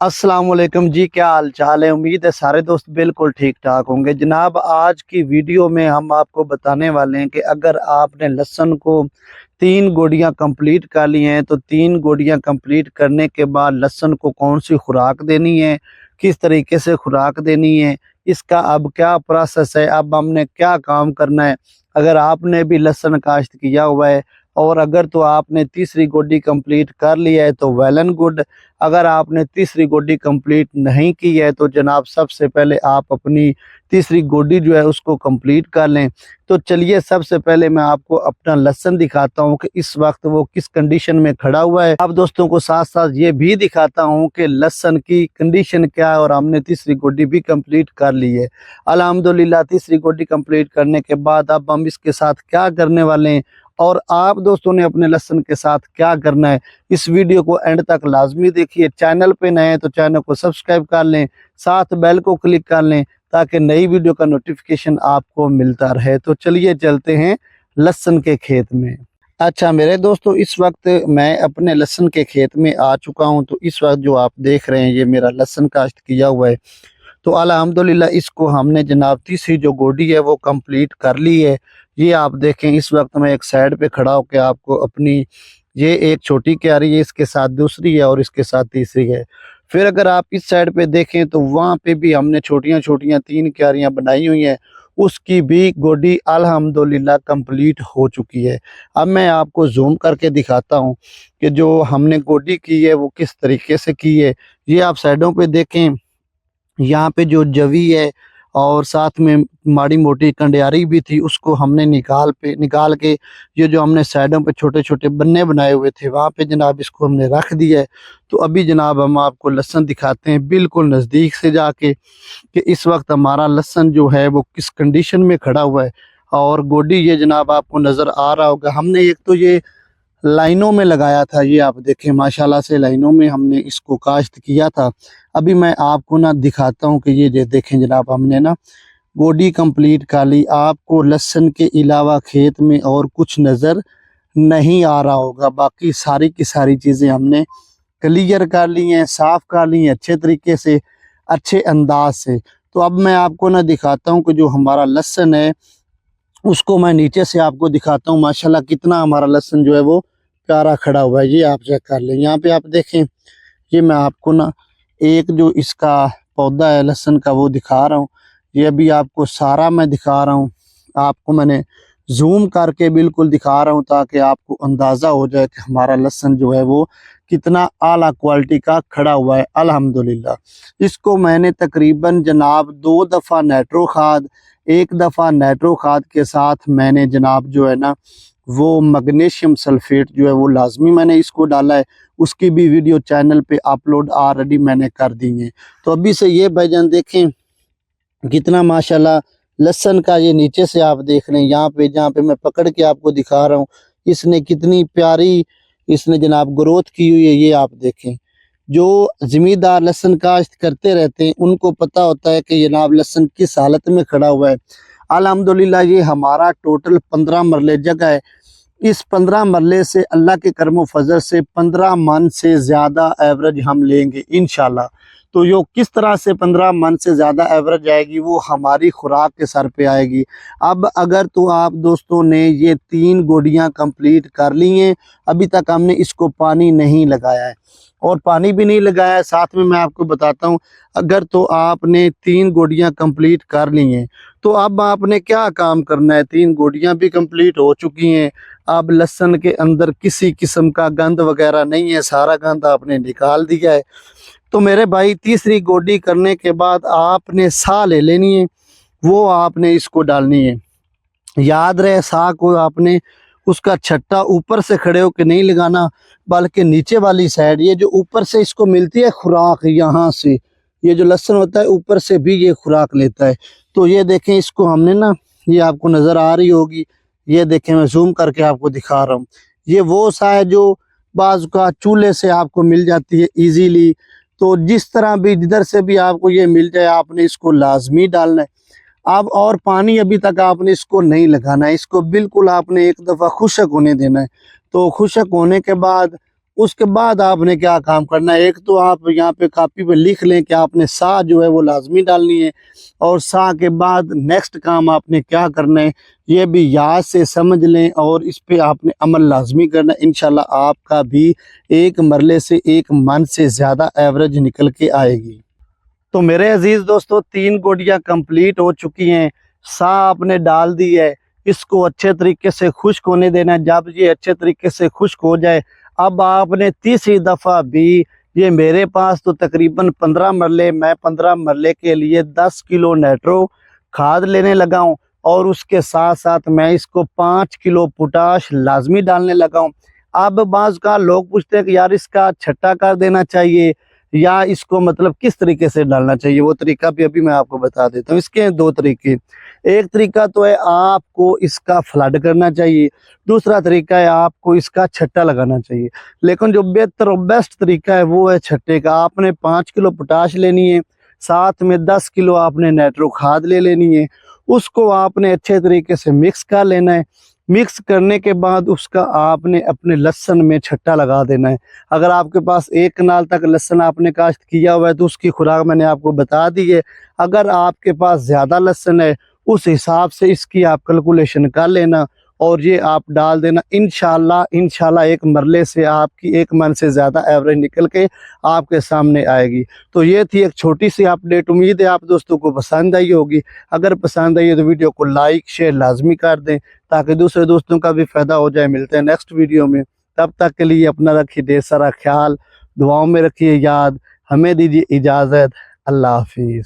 السلام علیکم جی کیا حال چال ہے؟ امید ہے سارے دوست بالکل ٹھیک ٹھاک ہوں گے۔ جناب، آج کی ویڈیو میں ہم آپ کو بتانے والے ہیں کہ اگر آپ نے لہسن کو تین گوڑیاں کمپلیٹ کر لی ہیں، تو تین گوڑیاں کمپلیٹ کرنے کے بعد لہسن کو کون سی خوراک دینی ہے؟ کس طریقے سے خوراک دینی ہے؟ اس کا اب کیا پروسیس ہے؟ اب ہم نے کیا کام کرنا ہے؟ اگر آپ نے بھی لہسن کاشت کیا ہوا ہے اور اگر تو آپ نے تیسری گوڈی کمپلیٹ کر لیا ہے تو ویل اینڈ گڈ اگر آپ نے تیسری گوڈی کمپلیٹ نہیں کی ہے تو جناب سب سے پہلے آپ اپنی تیسری گوڈی جو ہے اس کو کمپلیٹ کر لیں۔ تو چلیے سب سے پہلے میں آپ کو اپنا لہسن دکھاتا ہوں کہ اس وقت وہ کس کنڈیشن میں کھڑا ہوا ہے۔ اب دوستوں کو ساتھ ساتھ یہ بھی دکھاتا ہوں کہ لہسن کی کنڈیشن کیا ہے اور ہم نے تیسری گوڈی بھی کمپلیٹ کر لی ہے۔ الحمدللہ، تیسری گوڈی کمپلیٹ کرنے کے بعد اب ہم اس کے ساتھ کیا کرنے والے ہیں؟ اور آپ دوستوں نے اپنے لہسن کے ساتھ کیا کرنا ہے؟ اس ویڈیو کو اینڈ تک لازمی دیکھیے۔ چینل پہ نئے ہیں تو چینل کو سبسکرائب کر لیں، ساتھ بیل کو کلک کر لیں تاکہ نئی ویڈیو کا نوٹیفیکیشن آپ کو ملتا رہے۔ تو چلیے چلتے ہیں لہسن کے کھیت میں۔ اچھا میرے دوستو، اس وقت میں اپنے لہسن کے کھیت میں آ چکا ہوں۔ تو اس وقت جو آپ دیکھ رہے ہیں، یہ میرا لہسن کاشت کیا ہوا ہے۔ تو الحمدللہ اس کو ہم نے جناب تیسری جو گوڈی ہے وہ کمپلیٹ کر لی ہے۔ یہ آپ دیکھیں اس وقت میں ایک سائڈ پہ کھڑا ہو کے آپ کو اپنی یہ ایک چھوٹی کیاری ہے، اس کے ساتھ دوسری ہے اور اس کے ساتھ تیسری ہے۔ پھر اگر آپ اس سائڈ پہ دیکھیں تو وہاں پہ بھی ہم نے چھوٹیاں چھوٹیاں تین کیاریاں بنائی ہوئی ہیں۔ اس کی بھی گوڈی الحمدللہ کمپلیٹ ہو چکی ہے۔ اب میں آپ کو زوم کر کے دکھاتا ہوں کہ جو ہم نے گوڈی کی ہے وہ کس طریقے سے کی ہے۔ یہ آپ سائڈوں پہ دیکھیں۔ یہاں پہ جو جوی ہے اور ساتھ میں ماڑی موٹی کنڈیاری بھی تھی، اس کو ہم نے نکال پہ، نکال کے یہ جو ہم نے سائڈوں پہ چھوٹے چھوٹے بننے بنائے ہوئے تھے، وہاں پہ جناب اس کو ہم نے رکھ دیا ہے۔ تو ابھی جناب ہم آپ کو لہسن دکھاتے ہیں بالکل نزدیک سے جا کے کہ اس وقت ہمارا لہسن جو ہے وہ کس کنڈیشن میں کھڑا ہوا ہے۔ اور گوڈی، یہ جناب آپ کو نظر آ رہا ہوگا۔ ہم نے ایک تو یہ لائنوں میں لگایا تھا، یہ آپ دیکھیں ماشاءاللہ سے لائنوں میں ہم نے اس کو کاشت کیا تھا۔ ابھی میں آپ کو نا دکھاتا ہوں کہ یہ دیکھیں جناب ہم نے نا گوڈی کمپلیٹ کر لی۔ آپ کو لہسن کے علاوہ کھیت میں اور کچھ نظر نہیں آ رہا ہوگا۔ باقی ساری کی ساری چیزیں ہم نے کلیئر کر لی ہیں، صاف کر لی ہیں، اچھے طریقے سے، اچھے انداز سے۔ تو اب میں آپ کو نا دکھاتا ہوں کہ جو ہمارا لہسن ہے، اس کو میں نیچے سے آپ کو دکھاتا ہوں۔ ماشاءاللہ کتنا ہمارا لہسن جو ہے وہ پیارا کھڑا ہوا ہے۔ یہ آپ چیک کر لیں۔ یہاں پہ آپ دیکھیں، یہ میں آپ کو نا ایک جو اس کا پودا ہے، لہسن کا، وہ دکھا رہا ہوں۔ یہ ابھی آپ کو سارا میں دکھا رہا ہوں۔ آپ کو میں نے زوم کر کے بالکل دکھا رہا ہوں تاکہ آپ کو اندازہ ہو جائے کہ ہمارا لہسن جو ہے وہ کتنا اعلیٰ کوالٹی کا کھڑا ہوا ہے۔ الحمدللہ۔ اس کو میں نے تقریباً جناب دو دفعہ نیٹرو کھاد، ایک دفعہ نیٹرو کھاد کے ساتھ میں نے جناب جو ہے نا وہ مگنیشیم سلفیٹ جو ہے وہ لازمی میں نے اس کو ڈالا ہے۔ اس کی بھی ویڈیو چینل پہ اپلوڈ آلریڈی میں نے کر دی ہیں۔ تو ابھی سے یہ بھائی دیکھیں کتنا ماشاءاللہ لہسن کا یہ نیچے سے آپ دیکھ رہے ہیں۔ یہاں پہ جہاں پہ میں پکڑ کے آپ کو دکھا رہا ہوں، اس نے کتنی پیاری اس نے جناب گروتھ کی ہوئی ہے، یہ آپ دیکھیں۔ جو زمیندار لہسن کاشت کرتے رہتے ہیں، ان کو پتہ ہوتا ہے کہ جناب لہسن کس حالت میں کھڑا ہوا ہے۔ الحمدللہ، یہ ہمارا ٹوٹل پندرہ مرلے جگہ ہے۔ اس پندرہ مرلے سے اللہ کے کرم و فضل سے پندرہ من سے زیادہ ایوریج ہم لیں گے انشاءاللہ۔ تو یہ کس طرح سے پندرہ من سے زیادہ ایوریج آئے گی؟ وہ ہماری خوراک کے سر پہ آئے گی۔ اب اگر تو آپ دوستوں نے یہ تین گوڈیاں کمپلیٹ کر لی ہیں، ابھی تک ہم نے اس کو پانی نہیں لگایا ہے۔ اور پانی بھی نہیں لگایا ہے، ساتھ میں میں آپ کو بتاتا ہوں، اگر تو آپ نے تین گوڈیاں کمپلیٹ کر لی ہیں، تو اب آپ نے کیا کام کرنا ہے؟ تین گوڈیاں بھی کمپلیٹ ہو چکی ہیں۔ اب لہسن کے اندر کسی قسم کا گند وغیرہ نہیں ہے، سارا گند آپ نے نکال دیا ہے۔ تو میرے بھائی، تیسری گوڈی کرنے کے بعد آپ نے سا لے لینی ہے، وہ آپ نے اس کو ڈالنی ہے۔ یاد رہے، سا کو آپ نے اس کا چھٹا اوپر سے کھڑے ہو کے نہیں لگانا، بلکہ نیچے والی سائڈ، یہ جو اوپر سے اس کو ملتی ہے خوراک یہاں سے، یہ جو لہسن ہوتا ہے اوپر سے بھی یہ خوراک لیتا ہے۔ تو یہ دیکھیں، اس کو ہم نے نا، یہ آپ کو نظر آ رہی ہوگی، یہ دیکھیں، میں زوم کر کے آپ کو دکھا رہا ہوں۔ یہ وہ سا ہے جو بعض کا چولہے سے آپ کو مل جاتی ہے ایزیلی۔ تو جس طرح بھی جدھر سے بھی آپ کو یہ مل جائے، آپ نے اس کو لازمی ڈالنا ہے۔ اب اور پانی ابھی تک آپ نے اس کو نہیں لگانا ہے۔ اس کو بالکل آپ نے ایک دفعہ خشک ہونے دینا ہے۔ تو خشک ہونے کے بعد اس کے بعد آپ نے کیا کام کرنا ہے؟ ایک تو آپ یہاں پہ کاپی پہ لکھ لیں کہ آپ نے سا جو ہے وہ لازمی ڈالنی ہے اور سا کے بعد نیکسٹ کام آپ نے کیا کرنا ہے؟ یہ بھی یاد سے سمجھ لیں اور اس پہ آپ نے عمل لازمی کرنا ہے۔ انشاءاللہ آپ کا بھی ایک مرلے سے ایک من سے زیادہ ایوریج نکل کے آئے گی۔ تو میرے عزیز دوستو، تین گوڑیاں کمپلیٹ ہو چکی ہیں۔ سا آپ نے ڈال دی ہے۔ اس کو اچھے طریقے سے خشک ہونے دینا ہے۔ جب یہ اچھے طریقے سے خشک ہو جائے اب آپ نے تیسری دفعہ بھی یہ میرے پاس تو تقریباً پندرہ مرلے، میں پندرہ مرلے کے لیے دس کلو نیٹرو کھاد لینے لگا ہوں اور اس کے ساتھ ساتھ میں اس کو پانچ کلو پوٹاش لازمی ڈالنے لگا ہوں۔ اب بعض کا لوگ پوچھتے ہیں کہ یار اس کا چھٹا کر دینا چاہیے۔ یا اس کو مطلب کس طریقے سے ڈالنا چاہیے؟ وہ طریقہ بھی ابھی میں آپ کو بتا دیتا ہوں۔ اس کے دو طریقے۔ ایک طریقہ تو ہے آپ کو اس کا فلڈ کرنا چاہیے۔ دوسرا طریقہ ہے آپ کو اس کا چھٹا لگانا چاہیے۔ لیکن جو بہتر اور بیسٹ طریقہ ہے وہ ہے چھٹے کا۔ آپ نے پانچ کلو پوٹاش لینی ہے، ساتھ میں دس کلو آپ نے نیٹرو کھاد لے لینی ہے۔ اس کو آپ نے اچھے طریقے سے مکس کر لینا ہے۔ مکس کرنے کے بعد اس کا آپ نے اپنے لہسن میں چھٹا لگا دینا ہے۔ اگر آپ کے پاس ایک کنال تک لہسن آپ نے کاشت کیا ہوا ہے تو اس کی خوراک میں نے آپ کو بتا دی ہے۔ اگر آپ کے پاس زیادہ لہسن ہے، اس حساب سے اس کی آپ کیلکولیشن کر لینا۔ اور یہ آپ ڈال دینا۔ انشاءاللہ انشاءاللہ ایک مرلے سے آپ کی ایک من سے زیادہ ایوریج نکل کے آپ کے سامنے آئے گی۔ تو یہ تھی ایک چھوٹی سی اپڈیٹ امید ہے آپ دوستوں کو پسند آئی ہوگی۔ اگر پسند آئی ہے تو ویڈیو کو لائک شیئر لازمی کر دیں تاکہ دوسرے دوستوں کا بھی فائدہ ہو جائے۔ ملتے ہیں نیکسٹ ویڈیو میں۔ تب تک کے لیے اپنا رکھیے ڈھیر سارا خیال۔ دعاؤں میں رکھیے یاد۔ ہمیں دیجیے اجازت۔ اللہ حافظ۔